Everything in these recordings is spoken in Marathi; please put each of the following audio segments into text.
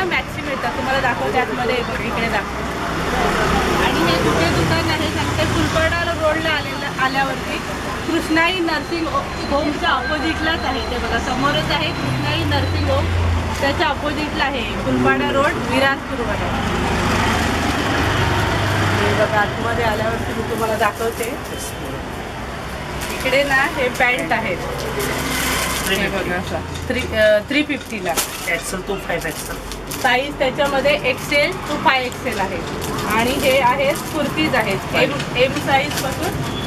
ना मॅक्सी मिळतात. तुम्हाला दाखवते आतमध्ये. इकडे दाखव. आणि हे कुठे दुकान आहे? सांगते. फुलपाडा रोडला आलेलं आल्यावरती कृष्णाई नर्सिंग होमच्या ऑपोजिटलाच आहे ते बघा. समोरच आहे कृष्णाई नर्सिंग होम त्याच्या ऑपोजिटला आहे. फुलपाडा रोड विराजपूरवर हे बघा आतमध्ये आल्यावरती मी तुम्हाला दाखवते. इकडे ना हे पॅन्ट आहेत three three फिफ्टीला XL to five XL size त्याच्यामध्ये एक्सेल टू फाय एक्सेल आहे. आणि हे आहेत. कुर्तीज आहेत एम एम साईजपासून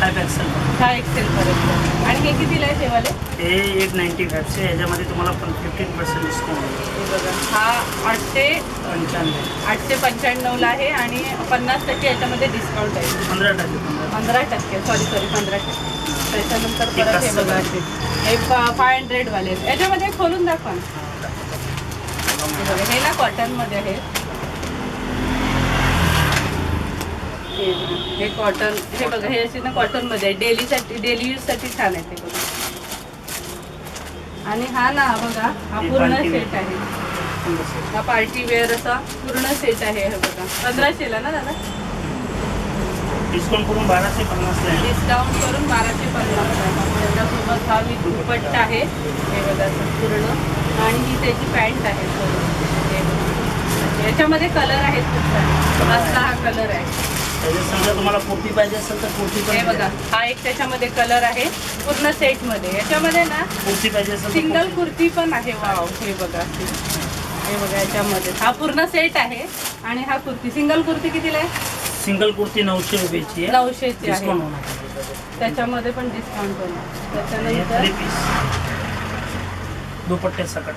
फाईव्ह एक्सल फाय एक्सेल पर्यंत. आणि हे कितीला आहे शेवाले? हे एट नाईन्टी फाईव्हचे ह्याच्यामध्ये तुम्हाला पण फिफ्टीन पर्सेंट डिस्काउंट हे बघा. हा आठशे पंच्याण्णव. आठशे पंच्याण्णवला आहे आणि पन्नास टक्के याच्यामध्ये डिस्काउंट आहे. पंधरा टक्के पंधरा टक्के. सॉरी सॉरी पंधरा टक्के. त्याच्यानंतर परत हे बघा? हे फाय हंड्रेडवाले आहेत. याच्यामध्ये खोलून दाखवा. हे ना कॉटनमध्ये आहे. हे कॉटन हे बघा हे असे ना कॉटनमध्ये आहे. डेलीसाठी डेली यूजसाठी छान आहे ते बघा. आणि हा ना बघा हा पूर्ण. सेट आहे. हा पार्टी वेअर असा पूर्ण सेट आहे हे बघा. पंधराशेला ना दादा? डिस्काउंट करून बाराशे पन्नासला आहे. डिस्काउंट करून बाराशे पन्नास आहे. त्याच्यासोबत हा मी दुपट्टा आहे. हे बघा पूर्ण. आणि ही त्याची पॅन्ट आहे. हे. याच्यामध्ये कलर आहेत खूप सारे. हा कलर आहे. समजा तुम्हाला कुर्ती पाहिजे असेल तर कुर्ती पण हे बघा. हा एक त्याच्यामध्ये कलर आहे पूर्ण सेटमध्ये. याच्यामध्ये ना कुर्ती पाहिजे असेल तर सिंगल कुर्ती. पण आहे. वाव हे बघा. हे बघा याच्यामध्ये. हा पूर्ण सेट आहे आणि हा कुर्ती. सिंगल कुर्ती कितीला आहे? सिंगल कुर्ती नऊशे रुपयाची आहे. नऊशेची डिस्काउंट आहे होणार त्याच्यामध्ये पण डिस्काउंट होणार. त्याच्यानंतर पीस दुपट्टे सकट.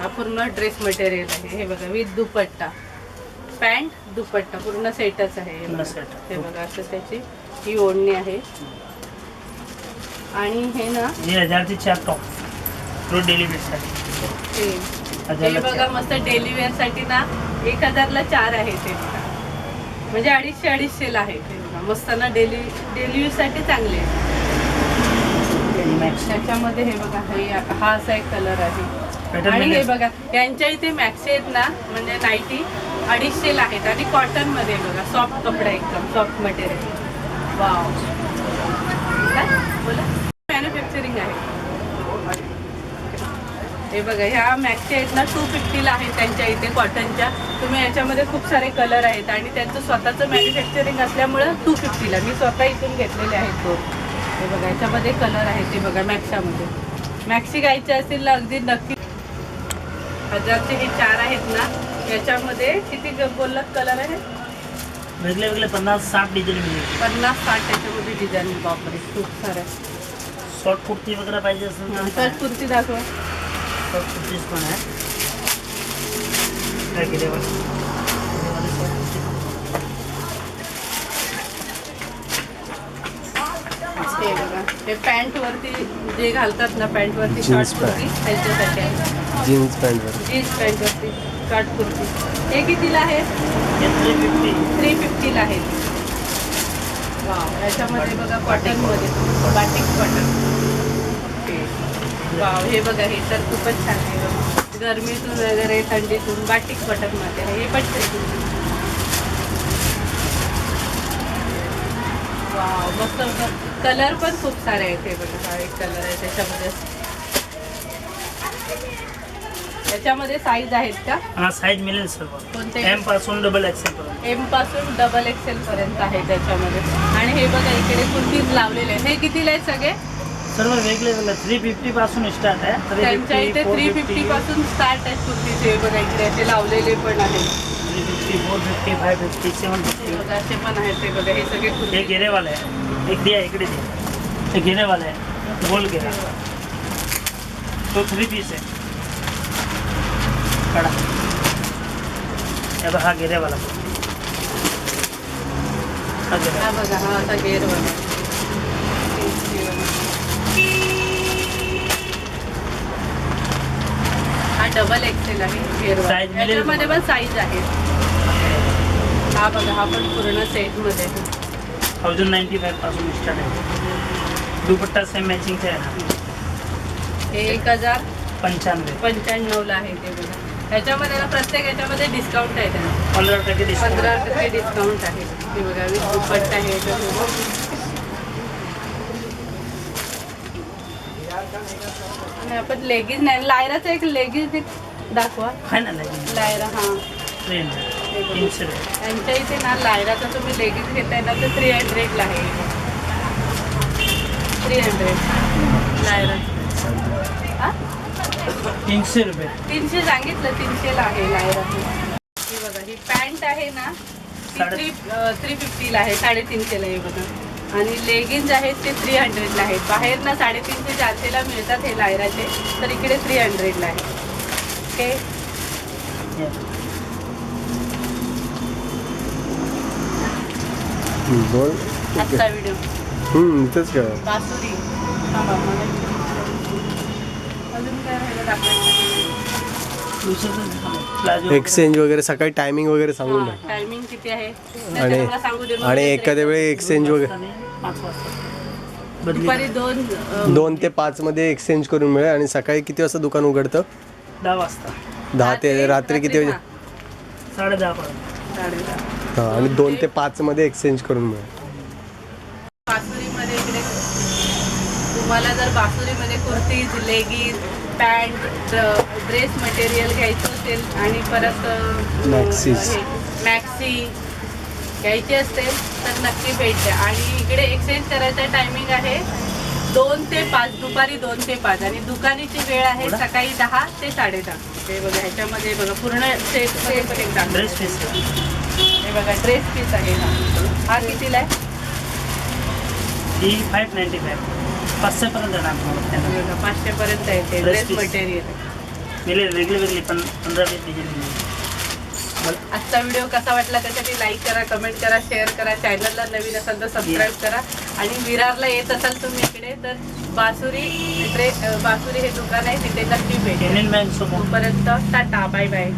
हा पूर्ण ड्रेस मटेरियल आहे. हे बघा विथ दुपट्टा. पॅन्ट दुपट्टा पूर्ण सेटच आहे हे पूर्ण बघा. set. हे बघा असं त्याची ही ओढणी आहे. आणि हे ना हे हजारचे चार टॉप रोज डेली हे. हे हजारला बघा चार. मस्त डेली वेअरसाठी ना एक हजारला चार आहे ते बघा. म्हणजे अडीचशे अडीचशेला आहे ते बघा. मस्त ना डेली डेली यूजसाठी चांगले आहे. मॅक्स त्याच्यामध्ये हे बघा हे हा असा एक कलर आहे. आणि हे. बघा यांच्या इथे मॅक्सी आहेत ना म्हणजे नाईटी अडीचशेला आहेत. आणि कॉटनमध्ये बघा सॉफ्ट कपडा एकदम सॉफ्ट मटेरियल वाव बोला. मॅन्युफॅक्चरिंग आहे. हे बघा ह्या मॅक्सी आहेत ना टू फिफ्टीला आहेत त्यांच्या इथे कॉटनच्या तुम्ही याच्यामध्ये खूप सारे कलर आहेत. आणि त्यांचं स्वतःचं मॅन्युफॅक्चरिंग असल्यामुळं टू फिफ्टीला मी स्वतः इथून घेतलेले आहेत दोन. हे बघा याच्यामध्ये कलर आहेत ते बघा मॅक्सामध्ये. मॅक्सी घ्यायचे असतील ना अगदी नक्की. हजारचे हे चार आहेत ना याच्यामध्ये किती बोललात कलर आहे? वेगळे वेगळे पन्नास साठ डिझाईन मिळेल पन्नास साठ त्याच्यामध्ये डिझाईन बापरे खूप साऱ्या शॉर्ट कुर्ती वगैरे पाहिजे असेल तर कुर्ती दाखवा. शॉर्ट कुर्तीज पण आहे. हे पॅन्ट वरती जे घालतात ना पॅन्ट वरती Jeans शॉर्ट कुर्ती त्यांच्यासाठी आहे. जीन्स पॅन्टवर जीन्स पॅन्ट वरती शॉर्ट कुर्ती. हे कितीला आहे? हे थ्री फिफ्टी थ्री फिफ्टीला आहे. वाव याच्यामध्ये बघा कॉटनमध्ये बाटिक कॉटन वाव हे बघा हे तर खूपच छान आहे. गरमीतून वगैरे थंडीतून बाटिक कॉटनमध्ये हे पण वाव मस्त कलर पण खूप सारे आहेत हे बघा. हा एक कलर आहे त्याच्यामध्ये. याच्यामध्ये साईज आहेत का? हा साईज मिळेल सर्व कोणते? एमपासून डबल एक्सेल पर्यंत. एमपासून डबल एक्सेल पर्यंत आहे त्याच्यामध्ये. आणि हे बघा इकडे कुर्तीज लावलेले आहेत. हे कितीला आहेत सगळे? सर्व वेगळे थ्री फिफ्टी पासून स्टार्ट आहे. त्यांच्या इथे थ्री फिफ्टी पासून स्टार्ट आहेत कुर्तीज. हे बघा इकडे असे लावलेले पण आहेत. Three fifty four fifty five fifty seven fifty बघा पण आहेत ते बघा हे सगळे हे कुर्ती आहे एक दिया इकडे दे हे। घेरेवाला आहे गोल घेरा तो थ्री पीस आहे काढा हे बघा, हा घेरेवाला हा घेरा हा बघा हा गेअर डबल एक्सेल आहे मिळेल याच्यामध्ये पण साईज आहे. हा बघा हा पण पूर्ण सेटमध्ये. थाउजंड नाईन्टी फाईव्हपासून स्टार्ट आहे. दुपट्टा सेम मॅचिंगचा आहे ना? हे एक हजार पंच्याण्णव. पंच्याण्णवला आहे ते बघा. ह्याच्यामध्ये ना प्रत्येक ह्याच्यामध्ये डिस्काउंट आहे त्यांना पंधरा टक्के डिस्काउंट पंधरा टक्के डिस्काउंट आहे. हे बघा वीस दुपट्टा आहे याच्यासोबत आणि आपण लेगीज नाही लायराचं एक लेगीज एक दाखवा. ना लायरा हा. ट्रेन त्यांच्या इथे ना लायराचा तुम्ही लेगीज घेताय ना तर थ्री हंड्रेडला आहे. थ्री हंड्रेड लायरा तीनशे रुपये. तीनशे सांगितलं तीनशेला आहे लायरा ही बघा ही पॅन्ट आहे ना थ्री थ्री फिफ्टीला आहे साडेतीनशेला आहे बघा. आणि लेगिन्स आहेत ते थ्री हंड्रेडला आहेत. बाहेर ना साडेतीनशे चारशेला मिळतात हे लायराचे. तर इकडे थ्री हंड्रेडला आहे. ओके. बोल. आजचा व्हिडिओ हम्म तेच काय बासुरी. थांबा, मला अजून काय राहिलं दाखवायचं? दुसरं प्लाझो एक्सचेंज वगैरे सकाळी टायमिंग वगैरे सांगून टायमिंग किती आहे? आणि एखाद्या वेळी एक्सचेंज वगैरे पाच वाजता. बदली दुपारी दोन अं, दोन ते पाच मध्ये एक्सचेंज करून मिळेल आणि सकाळी किती वाजता दुकान उघडतं? दहा वाजता. दहा ते रात्री किती वाजे? साडे दहा पर्यंत. साडेदहा हा आणि दोन ते पाच मध्ये एक्सचेंज करून मिळेल. बासुरीमध्ये इकडे तुम्हाला जर बासुरीमध्ये kurtis leggings pant dress material घ्यायचं असेल आणि परत अ, Maxis. हे, मॅक्सी घ्यायची असेल तर नक्की भेट द्या. आणि इकडे एक्सचेंज करायचा टायमिंग आहे दोन ते पाच दुपारी दोन ते पाच. आणि दुकानीची वेळ आहे? सकाळी दहा ते साडेदहा. हे बघा ह्याच्यामध्ये बघा पूर्ण सेट सेट एक. ड्रेस पीस हे बघा ड्रेस पीस आहे हा. हा कितीला आहे? ही फाईव्ह नाईन्टी फाईव्ह पाचशेपर्यंत आहे ते Dress ड्रेस. मटेरियल मिळेल वेगळी वेगळी पण पंधरा वीस डिझाईन मिळेल आजचा व्हिडिओ कसा वाटला त्यासाठी लाईक करा कमेंट करा शेअर करा चॅनलला नवीन असाल तर सबस्क्राईब करा. आणि विरारला येत असाल तुम्ही इकडे तर बासुरी बासुरी हे दुकान आहे तिथे नक्की भेट. द्या. युनियन बँक समोर तोपर्यंत टाटा बाय बाय